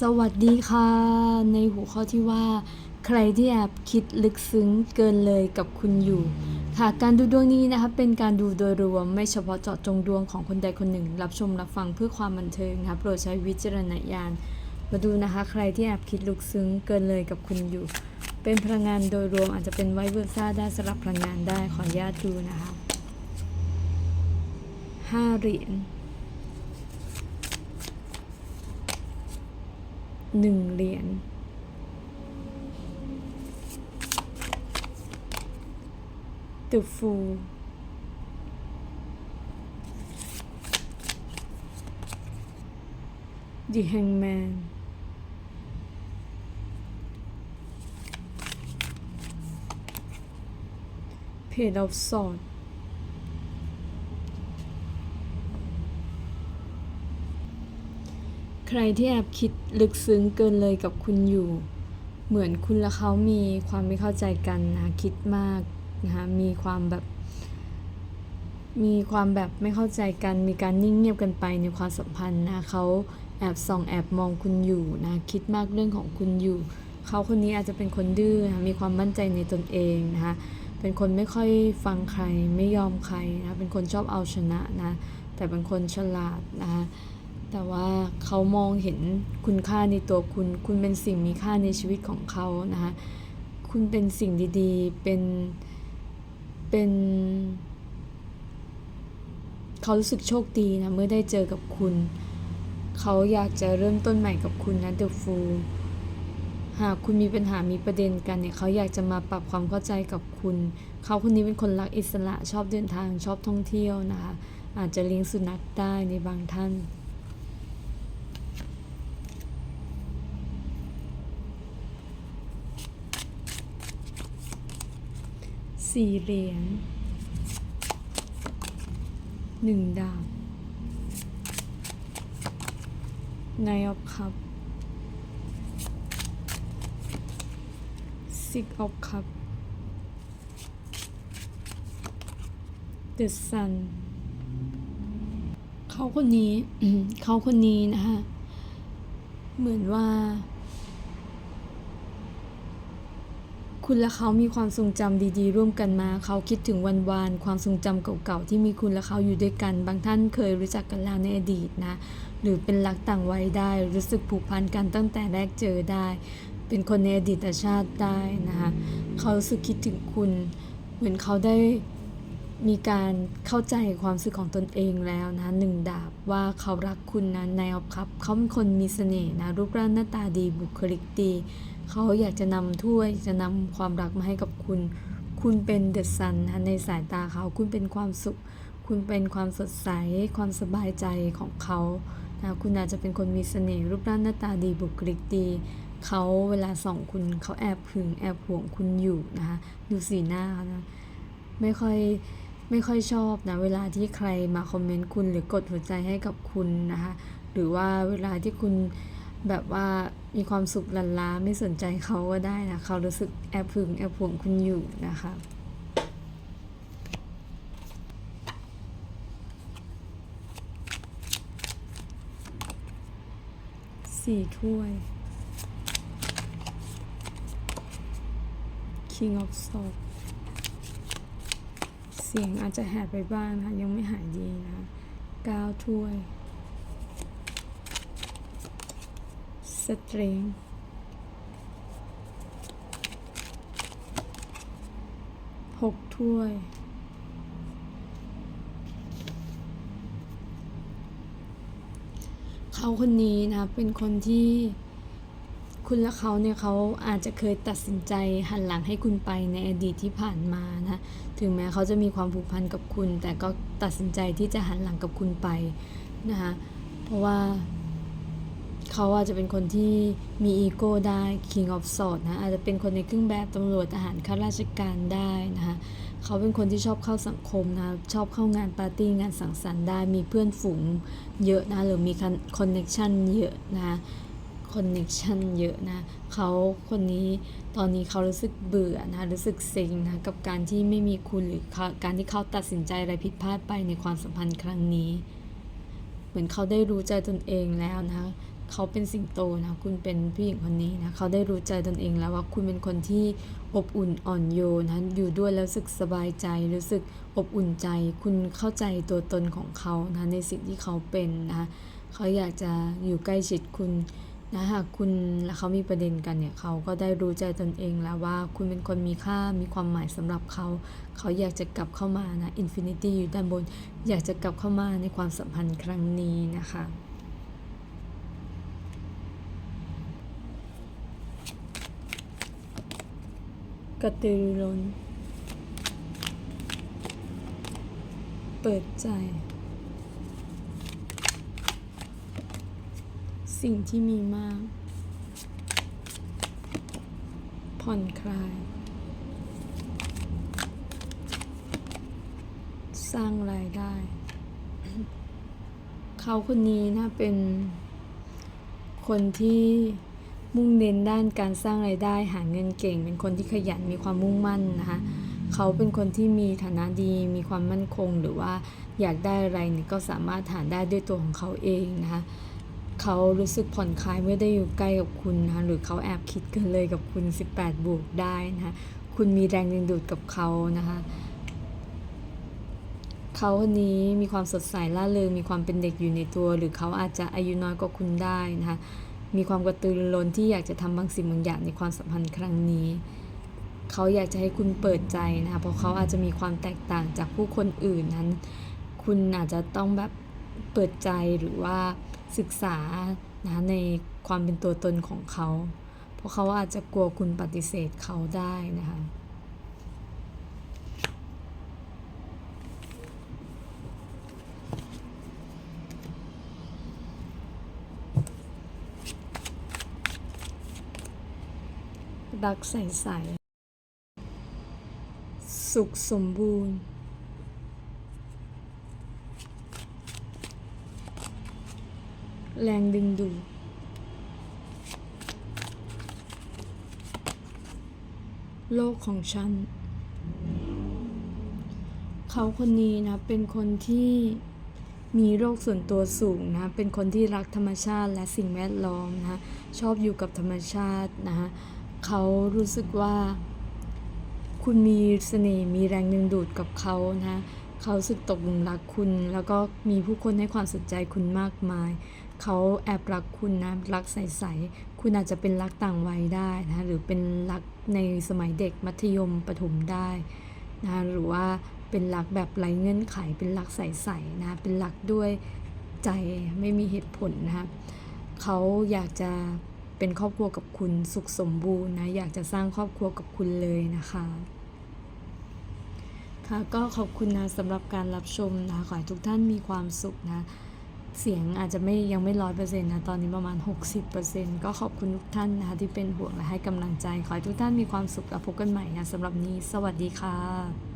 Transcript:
สวัสดีค่ะ ในหัวข้อที่ว่าใครที่แอบคิดลึกซึ้งเกินเลยกับคุณอยู่ ค่ะ การดูดวงนี้นะคะเป็นการดูโดยรวมไม่เฉพาะเจาะจงดวงของคนใดคนหนึ่ง รับชมรับฟังเพื่อความบันเทิงนะคะโปรดใช้วิจารณญาณมาดูนะคะ ใครที่แอบคิดลึกซึ้งเกินเลยกับคุณอยู่ เป็นพลังงานโดยรวมอาจจะเป็นไวเวอร์ซ่าได้สลับพลังงานได้ขออนุญาตดูนะคะห้าเหรียญ หนึ่งเหรียญ The Fool ดี Hangman เพจ of Swords ใครที่แอบคิดลึกซึ้งเกินเลยกับคุณอยู่ เหมือนคุณและเขามีความไม่เข้าใจกันนะคิดมากนะคะมีความแบบ มีความแบบไม่เข้าใจกัน มีการนิ่งเงียบกันไปในความสัมพันธ์นะเขาแอบส่องแอบมองคุณอยู่นะคิดมากเรื่องของคุณอยู่ เขาคนนี้อาจจะเป็นคนดื้อนะมีความมั่นใจในตนเองนะคะเป็นคนไม่ค่อยฟังใครไม่ยอมใครนะเป็นคนชอบเอาชนะนะแต่เป็นคนฉลาดนะคะ แต่ว่าเขามองเห็นคุณค่าในตัวคุณ คุณเป็นสิ่งมีค่าในชีวิตของเขานะคะ คุณเป็นสิ่งดีๆ เป็น เป็น เขารู้สึกโชคดีนะ เมื่อได้เจอกับคุณ เขาอยากจะเริ่มต้นใหม่กับคุณนะเดอะฟูหากคุณมีปัญหามีประเด็นกันเนี่ยเขาอยากจะมาปรับความเข้าใจกับคุณ เขาคนนี้เป็นคนรักอิสระชอบเดินทางชอบท่องเที่ยวนะคะ อาจจะเลี้ยงสุนัขได้ในบางท่าน สี่เหรียญหนึ่งดาบ Nine of Cup Six of Cup The Sun เขาคนนี้เขาคนนี้นะคะเหมือนว่า คุณและเขามีความทรงจำดีๆ ร่วมกันมา เขาคิดถึงวันวานความทรงจำเก่าๆที่มีคุณและเขาอยู่ด้วยกัน บางท่านเคยรู้จักกันแล้วในอดีตนะ หรือเป็นรักต่างวัยได้ รู้สึกผูกพันกันตั้งแต่แรกเจอได้ เป็นคนในอดีตชาติได้นะคะเขารู้สึกคิดถึงคุณ เหมือนเขาได้มีการเข้าใจความรู้สึกของตนเองแล้วนะหนึ่งดาบว่าเขารักคุณนะนายออฟครับ เขาเป็นคนมีเสน่ห์นะรูปร่างหน้าตาดีบุคลิกดี เขาอยากจะนำถ้วยจะนำความรักมาให้กับคุณ คุณเป็นเดอะซันนะในสายตาเขา คุณเป็นความสุข คุณเป็นความสดใส ความสบายใจของเขานะคุณอาจจะเป็นคนมีเสน่ห์รูปร่างหน้าตาดีบุคลิกดีเขาเวลาส่องคุณเขาแอบหึงแอบห่วงคุณอยู่นะคะดูสีหน้าเขานะไม่ค่อยไม่ค่อยชอบนะเวลาที่ใครมาคอมเมนต์คุณหรือกดหัวใจให้กับคุณนะคะหรือว่าเวลาที่คุณ แบบว่ามีความสุขลันล้าไม่สนใจเขาก็ได้นะเขารู้สึกแอบหึงแอบห่วงคุณอยู่นะคะสี่ถ้วย King of Swords เสียงอาจจะแหบไปบ้างนะคะยังไม่หายดีนะคะเก้าถ้วย สตริงหกถ้วย เขาคนนี้นะ เป็นคนที่คุณและเขาเนี่ยเขาอาจจะเคยตัดสินใจหันหลังให้คุณไปในอดีตที่ผ่านมานะถึงแม้เขาจะมีความผูกพันกับคุณ แต่ก็ตัดสินใจที่จะหันหลังกับคุณไปนะคะเพราะว่า เขาอาจจะเป็นคนที่มีอีโก้ได้ King of Swords นะอาจจะเป็นคนในเครื่องแบบตำรวจทหารข้าราชการได้นะคะเขาเป็นคนที่ชอบเข้าสังคมนะชอบเข้างานปาร์ตี้งานสังสรรค์ได้มีเพื่อนฝูงเยอะนะหรือมีคอนเน็ชันเยอะนะคอนเน็ชันเยอะนะเขาคนนี้ตอนนี้เขารู้สึกเบื่อนะรู้สึกเซ็งนะกับการที่ไม่มีคุณหรือการที่เขาตัดสินใจอะไรผิดพลาดไปในความสัมพันธ์ครั้งนี้ เหมือนเขาได้รู้ใจตนเองแล้วนะคะ เขาเป็นสิงโตนะ คุณเป็นผู้หญิงคนนี้นะ เขาได้รู้ใจตนเองแล้วว่าคุณเป็นคนที่อบอุ่นอ่อนโยนนะ อยู่ด้วยแล้วรู้สึกสบายใจ รู้สึกอบอุ่นใจ คุณเข้าใจตัวตนของเขานะ ในสิ่งที่เขาเป็นนะ เขาอยากจะอยู่ใกล้ชิดคุณนะหากคุณและเขามีประเด็นกันเนี่ยเขาก็ได้รู้ใจตนเองแล้วว่าคุณเป็นคนมีค่ามีความหมายสำหรับเขา เขาอยากจะกลับเข้ามานะอินฟินิตี้อยู่ด้านบน อยากจะกลับเข้ามาในความสัมพันธ์ครั้งนี้นะคะ กระตือรือร้น เปิดใจ สิ่งที่มีมาก ผ่อนคลาย สร้างรายได้ เขาคนนี้นะเป็นคนที่ มุ่งเน้นด้านการสร้างรายได้หาเงินเก่ง เป็นคนที่ขยันมีความมุ่งมั่นนะคะเขาเป็นคนที่มีฐานะดีมีความมั่นคง หรือว่าอยากได้อะไรเนี่ยก็สามารถหาได้ด้วยตัวของเขาเองนะคะเขารู้สึกผ่อนคลายเมื่อได้อยู่ใกล้กับคุณนะคะหรือเขาแอบคิดกันเลยกับคุณ 18 บวกได้นะคะคุณมีแรงดึงดูดกับเขานะคะเขาคนนี้มีความสดใสล่าเริงมีความเป็นเด็กอยู่ในตัว หรือเขาอาจจะอายุน้อยกว่าคุณได้นะคะ มีความกระตือรือร้นที่อยากจะทำบางสิ่งบางอย่างในความสัมพันธ์ครั้งนี้ เขาอยากจะให้คุณเปิดใจนะคะเพราะเขาอาจจะมีความแตกต่างจากผู้คนอื่นนั้น คุณอาจจะต้องแบบเปิดใจหรือว่าศึกษานะในความเป็นตัวตนของเขา เพราะเขาอาจจะกลัวคุณปฏิเสธเขาได้นะคะ รักใสๆสุขสมบูรณ์ แรงดึงดูดโลกของฉัน เขาคนนี้นะ เป็นคนที่มีโรคส่วนตัวสูงนะ เป็นคนที่รักธรรมชาติและสิ่งแวดล้อมนะ ชอบอยู่กับธรรมชาตินะ เขารู้สึกว่า คุณมีเสน่ห์มีแรงดึงดูดกับเขานะเขาสึกตกหลุมรักคุณ แล้วก็มีผู้คนให้ความสนใจคุณมากมาย เขาแอบรักคุณนะรักใสๆคุณอาจจะเป็นรักต่างวัยได้นะหรือเป็นรักในสมัยเด็กมัธยมประถมได้นะหรือว่าเป็นรักแบบไร้เงื่อนไข เป็นรักใสๆนะเป็นรักด้วยใจไม่มีเหตุผลนะคะเขาอยากจะ เป็นครอบครัวกับคุณสุขสมบูรณ์นะอยากจะสร้างครอบครัวกับคุณเลยนะคะ ค่ะก็ขอบคุณนะสำหรับการรับชมนะคะขอให้ทุกท่านมีความสุขนะเสียงอาจจะไม่ยังไม่ร้อยเปอร์เซ็นต์นะ ตอนนี้ประมาณ 60%ก็ขอบคุณทุกท่านนะคะที่เป็นห่วงและให้กำลังใจ ขอให้ทุกท่านมีความสุขแล้วพบกันใหม่นะสำหรับนี้ สวัสดีค่ะ